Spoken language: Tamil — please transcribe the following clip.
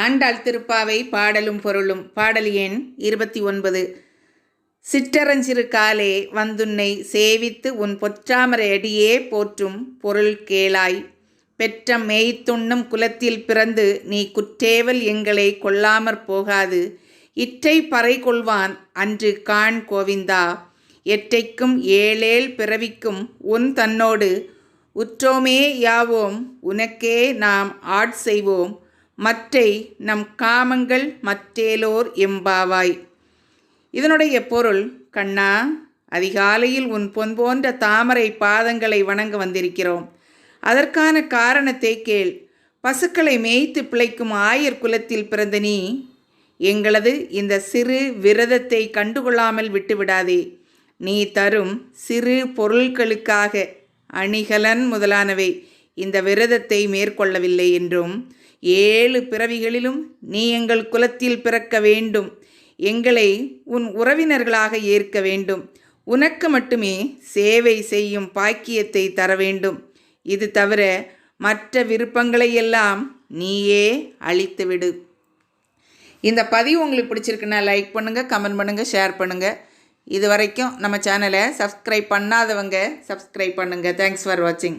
ஆண்டாள் திருப்பாவை பாடலும் பொருளும். பாடல் எண் இருபத்தி ஒன்பது. சிற்றரஞ்சிறு காலே வந்துன்னை சேவித்து உன் பொற்றாமரை அடியே போற்றும் பொருள் கேளாய். பெற்ற மேய்த்துண்ணும் குலத்தில் பிறந்து நீ குற்றேவல் எங்களை கொள்ளாமற் போகாது. இற்றை பறை கொள்வான் அன்று காண் கோவிந்தா. எற்றைக்கும் ஏழேல் பிறவிக்கும் உன் தன்னோடு உற்றோமே யாவோம். உனக்கே நாம் ஆட் செய்வோம். மற்றை நம் காமங்கள் மற்றேலோர் எம்பாவாய். இதனுடைய பொருள் கண்ணா அதிகாலையில் உன் பொன் போன்ற தாமரை பாதங்களை வணங்க வந்திருக்கிறோம். அதற்கான காரணத்தை கேள். பசுக்களை மேய்த்து பிழைக்கும் ஆயர் குலத்தில் பிறந்த நீ எங்களது இந்த சிறு விரதத்தை கண்டுகொள்ளாமல் விட்டுவிடாதே. நீ தரும் சிறு பொருட்களுக்காக அணிகலன் முதலானவை. இந்த விரதத்தை மேற்கொள்ளவில்லை என்றும் ஏழு பிறவிகளிலும் நீ எங்கள் குலத்தில் பிறக்க வேண்டும். எங்களை உன் உறவினர்களாக ஏற்க வேண்டும். உனக்கு மட்டுமே சேவை செய்யும் பாக்கியத்தை தர வேண்டும். இது தவிர மற்ற விருப்பங்களை எல்லாம் நீயே அழித்துவிடு இந்த பதிவு உங்களுக்கு பிடிச்சிருக்குன்னா லைக் பண்ணுங்கள் கமெண்ட் பண்ணுங்கள் ஷேர் பண்ணுங்கள் இது வரைக்கும் நம்ம சேனலை சப்ஸ்கிரைப் பண்ணாதவங்க சப்ஸ்கிரைப் பண்ணுங்கள் தேங்க்ஸ் ஃபார் வாட்சிங்